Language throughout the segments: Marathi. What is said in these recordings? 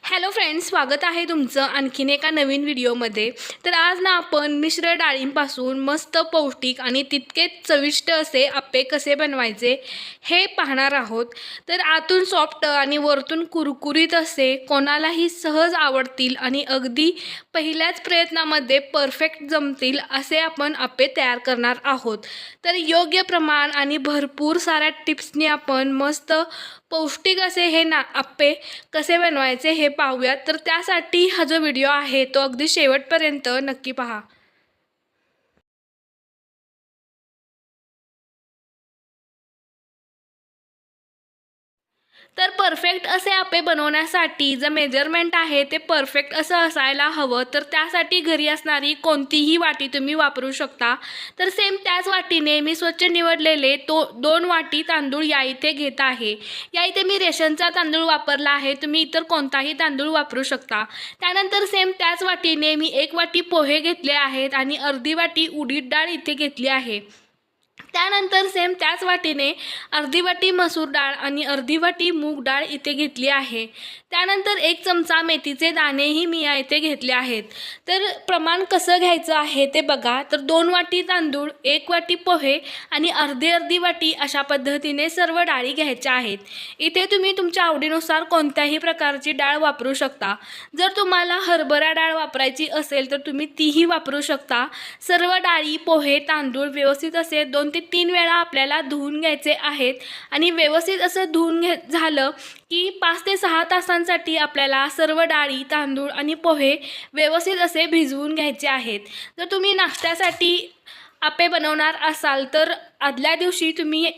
हॅलो फ्रेंड्स स्वागत आहे तुमचं आणखीन एका नवीन व्हिडिओमध्ये. तर आज ना आपण मिश्र डाळींपासून मस्त पौष्टिक आणि तितकेच चविष्ट असे आप्पे कसे बनवायचे हे पाहणार आहोत. तर आतून सॉफ्ट आणि वरतून कुरकुरीत असे कोणालाही सहज आवडतील आणि अगदी पहिल्याच प्रयत्नामध्ये परफेक्ट जमतील असे आपण आप्पे तयार करणार आहोत. तर योग्य प्रमाण आणि भरपूर साऱ्या टिप्सनी आपण मस्त पौष्टिक असे हे ना आप्पे कसे बनवायचे हे पाहूयात. तर त्यासाठी हा जो व्हिडिओ आहे तो अगदी शेवटपर्यंत नक्की पहा. तर परफेक्ट असे आपे बनवण्यासाठी जे मेजरमेंट आहे ते परफेक्ट असं असायला हवं. तर त्यासाठी घरी असणारी कोणतीही वाटी तुम्ही वापरू शकता. तर सेम त्याच वाटीने मी स्वच्छ निवडलेले तो दोन वाटी तांदूळ या इथे घेत आहे. या इथे मी रेशनचा तांदूळ वापरला आहे. तुम्ही इतर कोणताही तांदूळ वापरू शकता. त्यानंतर सेम त्याच वाटीने मी एक वाटी पोहे घेतले आहेत आणि अर्धी वाटी उडीद डाळ इथे घेतली आहे. त्यानंतर सेम त्याच वाटीने अर्धी वाटी मसूर डाळ आणि अर्धी वाटी मूग डाळ इथे घेतली आहे. त्यानंतर एक चमचा मेथीचे दाणेही मी या इथे घेतले आहेत. तर प्रमाण कसं घ्यायचं आहे ते बघा. तर दोन वाटी तांदूळ एक वाटी पोहे आणि अर्धी अर्धी वाटी अशा पद्धतीने सर्व डाळी घ्यायच्या आहेत. इथे तुम्ही तुमच्या आवडीनुसार कोणत्याही प्रकारची डाळ वापरू शकता. जर तुम्हाला हरभरा डाळ वापरायची असेल तर तुम्ही तीही वापरू शकता. सर्व डाळी पोहे तांदूळ व्यवस्थित असे दोन ते तीन वेळा आपल्याला धुवून घ्यायचे आहेत. आणि व्यवस्थित असं धुवून घे झालं की पाच ते सहा तासांसाठी आपल्याला सर्व डाळी तांदूळ आणि पोहे व्यवस्थित असे भिजवून घ्यायचे आहेत. जर तुम्ही नाश्त्यासाठी आपे बनवणार असाल तर आदल्या दिवशी तुम्ही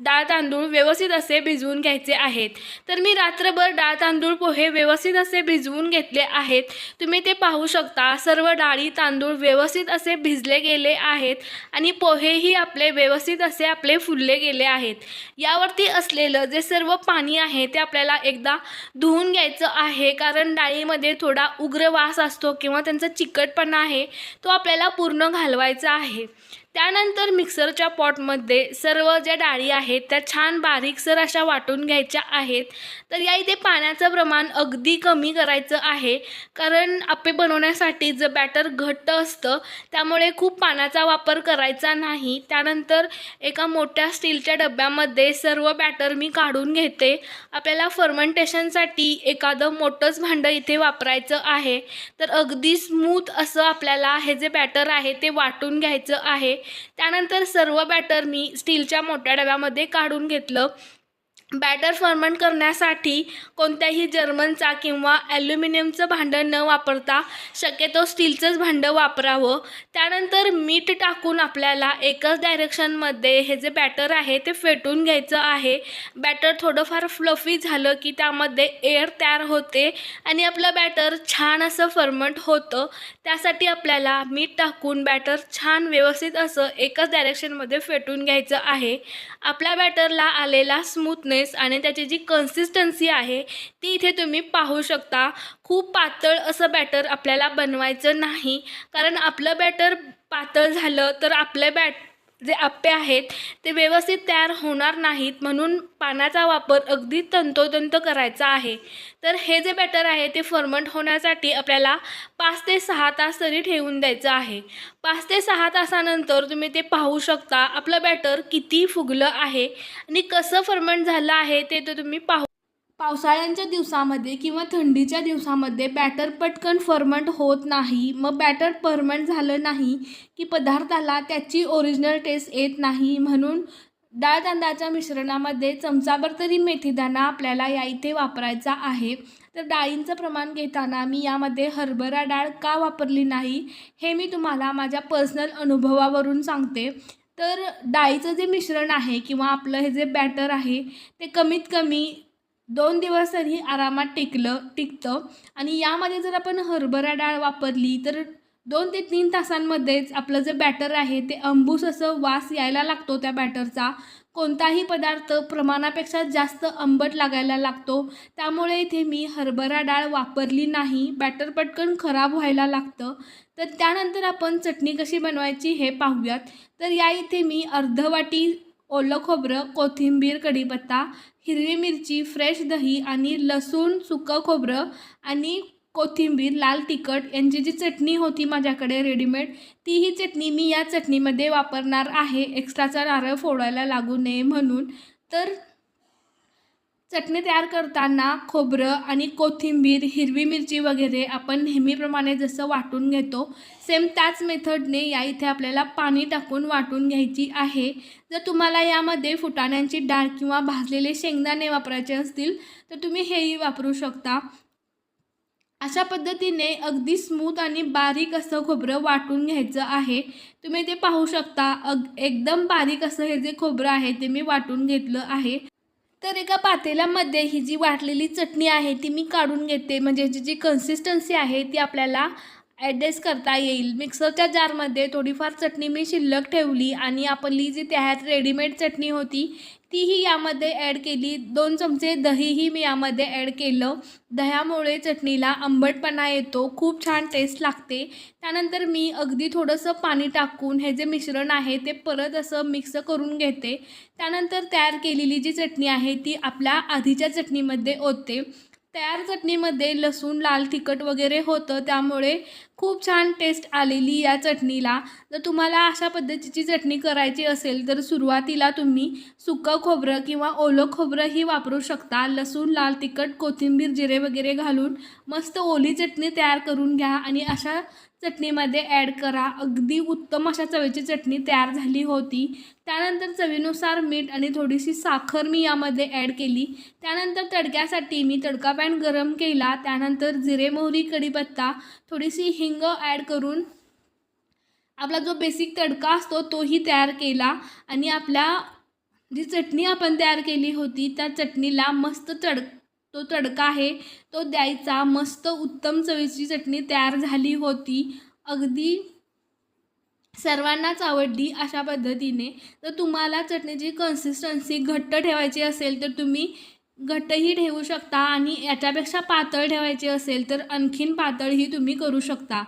डाळ तांदूळ व्यवस्थित असे भिजवून घ्यायचे आहेत. तर मी रात्रभर डाळ तांदूळ पोहे व्यवस्थित असे भिजवून घेतले आहेत. तुम्ही ते पाहू शकता सर्व डाळी तांदूळ व्यवस्थित असे भिजले गेले आहेत आणि पोहेही आपले व्यवस्थित असे आपले फुलले गेले आहेत. यावरती असलेलं जे सर्व पाणी आहे ते आपल्याला एकदा धुवून घ्यायचं आहे. कारण डाळीमध्ये थोडा उग्र वास असतो किंवा त्यांचा चिकटपणा आहे तो आपल्याला पूर्ण घालवायचा आहे. त्यानंतर मिक्सरच्या पॉटमध्ये सर्व ज्या डाळी आहेत त्या छान बारीकसर अशा वाटून घ्यायच्या आहेत. तर या इथे पाण्याचं प्रमाण अगदी कमी करायचं आहे. कारण आप्पे बनवण्यासाठी जर बॅटर घट्ट असतं त्यामुळे खूप पाण्याचा वापर करायचा नाही. त्यानंतर एका मोठ्या स्टीलच्या डब्यामध्ये सर्व बॅटर मी काढून घेते. आपल्याला फर्मेंटेशनसाठी एखादं मोठंच भांडं इथे वापरायचं आहे. तर अगदी स्मूथ असं आपल्याला हे जे बॅटर आहे ते वाटून घ्यायचं आहे. त्यानंतर सर्व बॅटर मी स्टीलच्या मोठ्या डब्यामध्ये काढून घेतलं. बॅटर फर्मंट करण्यासाठी कोणत्याही जर्मनचा किंवा ॲल्युमिनियमचं भांडं न वापरता शक्यतो स्टीलचंच भांडं वापरावं. त्यानंतर मीठ टाकून आपल्याला एकच डायरेक्शनमध्ये हे जे बॅटर आहे ते फेटून घ्यायचं आहे. बॅटर थोडंफार फ्लफी झालं की त्यामध्ये एअर तयार होते आणि आपलं बॅटर छान असं फर्मंट होतं. त्यासाठी आपल्याला मीठ टाकून बॅटर छान व्यवस्थित असं एकच डायरेक्शनमध्ये फेटून घ्यायचं आहे. आपल्या बॅटरला आलेला थिकनेस आणि त्याची जी कन्सिस्टन्सी आहे ती इथे तुम्ही पाहू शकता. खूप पातळ असं बॅटर आपल्याला बनवायचं नाही. कारण आपलं बॅटर पातळ झालं तर आपलं बॅट जे आप्पे आहेत ते व्यवस्थित तयार होणार नाहीत म्हणून पाण्याचा वापर अगदी तंतोतंत करायचा आहे. तर हे जे बॅटर आहे ते फर्मंट होण्यासाठी आपल्याला पाच ते सहा तास तरी ठेवून द्यायचं आहे. पाच ते सहा तासानंतर तुम्ही ते पाहू शकता आपलं बॅटर किती फुगलं आहे आणि कसं फर्मंट झालं आहे ते तर तुम्ही पाहू पावसाळ्यांच्या दिवसामध्ये किंवा थंडीच्या दिवसामध्ये बॅटर पटकन फर्मंट होत नाही. मग बॅटर फर्मंट झालं नाही की पदार्थाला त्याची ओरिजिनल टेस्ट येत नाही. म्हणून डाळ तांदळाच्या मिश्रणामध्ये चमचाभर तरी मेथीदाणा आपल्याला या इथे वापरायचा आहे. तर डाळींचं प्रमाण घेताना मी यामध्ये हरभरा डाळ का वापरली नाही हे मी तुम्हाला माझ्या पर्सनल अनुभवावरून सांगते. तर डाळीचं जे मिश्रण आहे किंवा आपलं हे जे बॅटर आहे ते कमीत कमी दोन दिवस तरी आरामात टिकलं टिकतं. आणि यामध्ये जर आपण हरभरा डाळ वापरली तर दोन ते तीन तासांमध्येच आपलं जे बॅटर आहे ते अंबूस असं वास यायला लागतो त्या बॅटरचा कोणताही पदार्थ प्रमाणापेक्षा जास्त आंबट लागायला लागतो. त्यामुळे इथे मी हरभरा डाळ वापरली नाही बॅटर पटकन खराब व्हायला लागतं. तर त्यानंतर आपण चटणी कशी बनवायची हे पाहूयात. तर या इथे मी अर्धवाटी ओलं खोबरं कोथिंबीर कढीपत्ता हिरवी मिरची फ्रेश दही आणि लसूण सुकं खोबरं आणि कोथिंबीर लाल तिखट यांची जी चटणी होती माझ्याकडे रेडीमेड ती ही चटणी मी या चटणीमध्ये वापरणार आहे. एक्स्ट्राचा नारळ फोडायला लागू नये म्हणून. तर चटणी तयार करताना खोबरं आणि कोथिंबीर हिरवी मिरची वगैरे आपण नेहमीप्रमाणे जसं वाटून घेतो सेम त्याच मेथडने या इथे आपल्याला पाणी टाकून वाटून घ्यायची आहे. जर तुम्हाला यामध्ये फुटाण्यांची डाळ किंवा भाजलेले शेंगदाणे वापरायचे असतील तर तुम्ही हेही वापरू शकता. अशा पद्धतीने अगदी स्मूथ आणि बारीक असं खोबरं वाटून घ्यायचं आहे. तुम्ही ते पाहू शकता अग एकदम बारीक असं हे जे खोबरं आहे ते मी वाटून घेतलं आहे. तर एका पातेल्यामध्ये ही जी वाटलेली चटणी आहे ती मी काढून घेते. म्हणजे जी जी कन्सिस्टन्सी आहे ती आपल्याला ॲडजस्ट करता येईल. मिक्सरच्या जारमध्ये थोडीफार चटणी मी शिल्लक ठेवली आणि आपली जी त्यात रेडीमेड चटणी होती तीही यामध्ये ॲड केली. दोन चमचे दहीही मी यामध्ये ॲड केलं. दह्यामुळे चटणीला आंबटपणा येतो. खूप छान टेस्ट लागते. त्यानंतर मी अगदी थोडंसं पाणी टाकून हे जे मिश्रण आहे ते परत असं मिक्स करून घेते. त्यानंतर तयार केलेली जी चटणी आहे ती आपल्या आधीच्या चटणीमध्ये ओतते. तयार चटणीमध्ये लसूण लाल तिखट वगैरे होतं त्यामुळे खूप छान टेस्ट आलेली या चटणीला. जर तुम्हाला अशा पद्धतीची चटणी करायची असेल तर सुरुवातीला तुम्ही सुकं खोबरं किंवा ओलं खोबरंही वापरू शकता. लसूण लाल तिखट कोथिंबीर जिरे वगैरे घालून मस्त ओली चटणी तयार करून घ्या आणि अशा चटणीमध्ये ॲड करा. अगदी उत्तम अशा चवीची चटणी तयार झाली होती. त्यानंतर चवीनुसार मीठ आणि थोडीशी साखर मी यामध्ये ॲड केली. त्यानंतर तडक्यासाठी मी तडका पॅन गरम केला. त्यानंतर जिरे मोहरी कढीपत्ता थोडीशी हिंग ॲड करून आपला जो बेसिक तडका असतो तोही तयार केला. आणि आपल्या जी चटणी आपण तयार केली होती त्या चटणीला मस्त तड तो तडका आहे. तो द्यायचा. मस्त उत्तम चवीची चटणी तयार झाली होती. अगदी सर्वांनाच आवडली अशा पद्धतीने. तर तुम्हाला चटणीची कन्सिस्टन्सी घट्ट ठेवायची असेल तर तुम्ही घट्टही ठेवू शकता आणि याच्यापेक्षा पातळ ठेवायची असेल तर आणखीन पातळही तुम्ही करू शकता.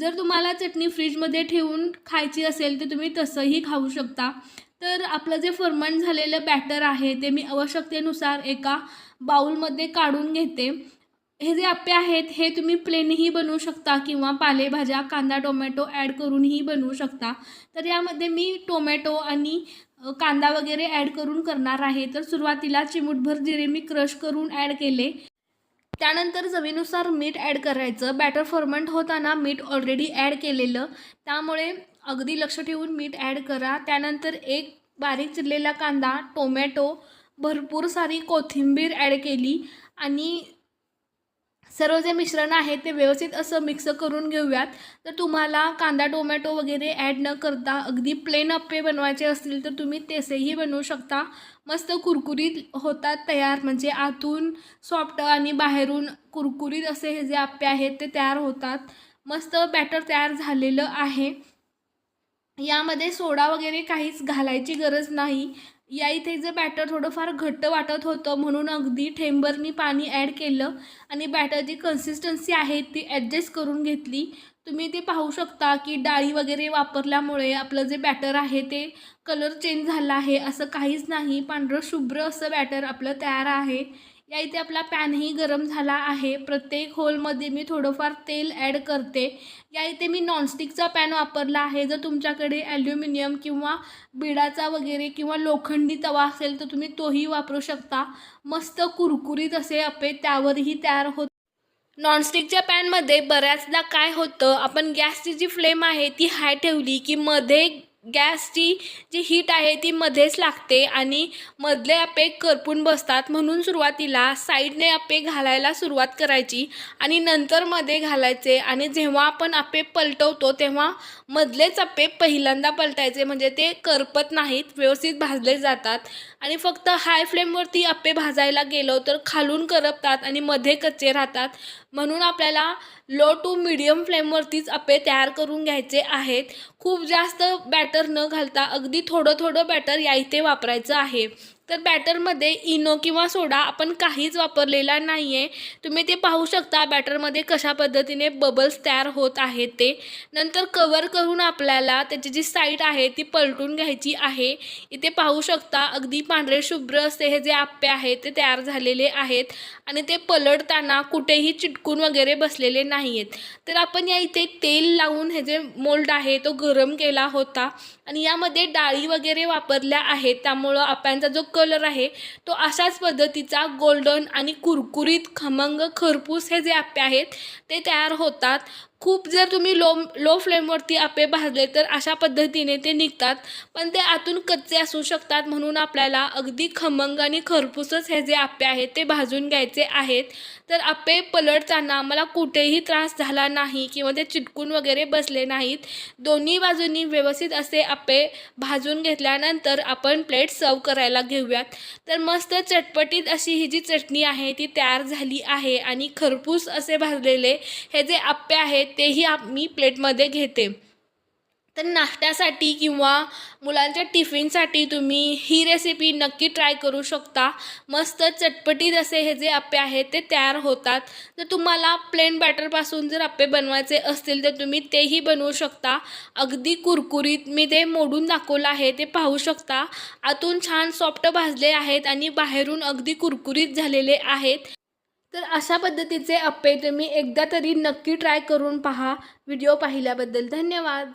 जर तुम्हाला चटणी फ्रीजमध्ये ठेवून खायची असेल तर तुम्ही तसंही खाऊ शकता. तर आपलं जे फर्मंट झालेलं बॅटर आहे ते मी आवश्यकतेनुसार एका बाऊलमध्ये काढून घेते. हे जे आप्पे आहेत हे तुम्ही प्लेनही बनवू शकता किंवा पालेभाज्या कांदा टोमॅटो ॲड करूनही बनवू शकता. तर यामध्ये मी टोमॅटो आणि कांदा वगैरे ॲड करून करणार आहे. तर सुरुवातीला चिमूटभर जिरे मी क्रश करून ॲड केले. त्यानंतर चवीनुसार मीठ ॲड करायचं. बॅटर फॉर्मंट होताना मीठ ऑलरेडी ॲड केलेलं. त्यामुळे अगदी लक्ष ठेवून मीठ ॲड करा. त्यानंतर एक बारीक चिरलेला कांदा टोमॅटो भरपूर सारी कोथिंबीर ॲड केली आणि सर्व जे मिश्रण आहे ते व्यवस्थित असं मिक्स करून घेऊयात. तर तुम्हाला कांदा टोमॅटो वगैरे ॲड न करता अगदी प्लेन अप्पे बनवायचे असतील तर तुम्ही तेसेही बनवू शकता. मस्त कुरकुरीत होतात तयार म्हणजे आतून सॉफ्ट आणि बाहेरून कुरकुरीत असे हे जे आप्पे आहेत ते तयार होतात. मस्त बॅटर तयार झालेलं आहे. यामध्ये सोडा वगैरे काहीच घालायची गरज नाही. या इथे जे बॅटर थोडंफार घट्ट वाटत होतं म्हणून अगदी ठेंबर मी पाणी ॲड केलं आणि बॅटर जी कन्सिस्टन्सी आहे ती ॲडजस्ट करून घेतली. तुम्ही ते पाहू शकता की डाळी वगैरे वापरल्यामुळे आपलं जे बॅटर आहे ते कलर चेंज झाला आहे. असं काहीच नाही. पांढरं शुभ्र असं बॅटर आपलं तयार आहे. या इथे आपला पॅनही गरम झाला आहे. प्रत्येक होलमध्ये मी थोडंफार तेल ॲड करते. या इथे मी नॉनस्टिकचा पॅन वापरला आहे. जर तुमच्याकडे ॲल्युमिनियम किंवा बिडाचा वगैरे किंवा लोखंडी तवा असेल तर तुम्ही तोही वापरू शकता. मस्त कुरकुरीत असे अप्पे त्यावरही तयार होत नॉनस्टिकच्या पॅनमध्ये बऱ्याचदा काय होतं आपण गॅसची जी फ्लेम आहे ती हाय ठेवली की मध्ये गॅसची जी हीट आहे ती मध्येच लागते आणि मधले आपे करपून बसतात. म्हणून सुरुवातीला साईडने आपे घालायला सुरुवात करायची आणि नंतर मध्ये घालायचे आणि जेव्हा आपण आपे पलटवतो तेव्हा मधलेच आपे पहिल्यांदा पलटायचे. म्हणजे ते करपत नाहीत व्यवस्थित भाजले जातात. आणि फक्त हाय फ्लेमवरती आपे भाजायला गेलो तर खालून करपतात आणि मध्ये कच्चे राहतात. म्हणून आपल्याला लो टू मिडियम फ्लेमवरतीच अप्पे तयार करून घ्यायचे आहेत. खूप जास्त बॅटर न घालता अगदी थोडं थोडं बॅटर या इथे वापरायचं आहे. तर बॅटरमध्ये इनो किंवा सोडा आपण काहीच वापरलेला नाही आहे तुम्ही ते पाहू शकता बॅटरमध्ये कशा पद्धतीने बबल्स तयार होत आहेत ते. नंतर कवर करून आपल्याला त्याची जी साईड आहे ती पलटून घ्यायची आहे. इथे पाहू शकता अगदी पांढरे शुभ्र असे हे जे आप्पे आहेत ते तयार झालेले आहेत. आणि ते पलटताना कुठेही चिटकून वगैरे बसलेले नाही आहेत तर आपण या इथे तेल लावून हे जे मोल्ड आहे तो गरम केला होता. आणि यामध्ये डाळी वगैरे वापरल्या आहेत. त्यामुळं आप्यांचा जो कलर आहे तो अशाच पद्धतीचा गोल्डन आणि कुरकुरीत खमंग खरपूस हे जे आप्पे आहेत ते तयार होतात. खूप जर तुम्ही लो लो फ्लेमवरती आप्पे भाजले तर अशा पद्धतीने ते निघतात. पण ते आतून कच्चे असू शकतात म्हणून आपल्याला अगदी खमंग आणि खरपूसच हे जे आप्पे आहेत ते भाजून घ्यायचे आहेत. तर आप्पे पलटताना मला कुठेही त्रास झाला नाही किंवा ते चिटकून वगैरे बसले नाहीत. दोन्ही बाजूंनी व्यवस्थित असे आप्पे भाजून घेतल्यानंतर आपण प्लेट सर्व करायला घेऊयात. तर मस्त चटपटीत अशी ही जी चटणी आहे ती तयार झाली आहे आणि खरपूस असे भाजलेले हे जे आप्पे आहेत तेही आप मी प्लेटमध्ये घेते. तर नाश्त्यासाठी किंवा मुलांच्या टिफिनसाठी तुम्ही ही रेसिपी नक्की ट्राय करू शकता. मस्त चटपटीत असे हे जे अप्पे आहेत ते तयार होतात. तर तुम्हाला प्लेन बॅटरपासून जर अप्पे बनवायचे असतील तर तुम्ही तेही बनवू शकता. अगदी कुरकुरीत मी ते मोडून दाखवलं आहे ते पाहू शकता. आतून छान सॉफ्ट भाजले आहेत आणि बाहेरून अगदी कुरकुरीत झालेले आहेत. तर अशा पद्धतीचे अप्पे तुम्ही एकदा तरी नक्की ट्राय करून पहा. व्हिडिओ पाहिल्याबद्दल धन्यवाद.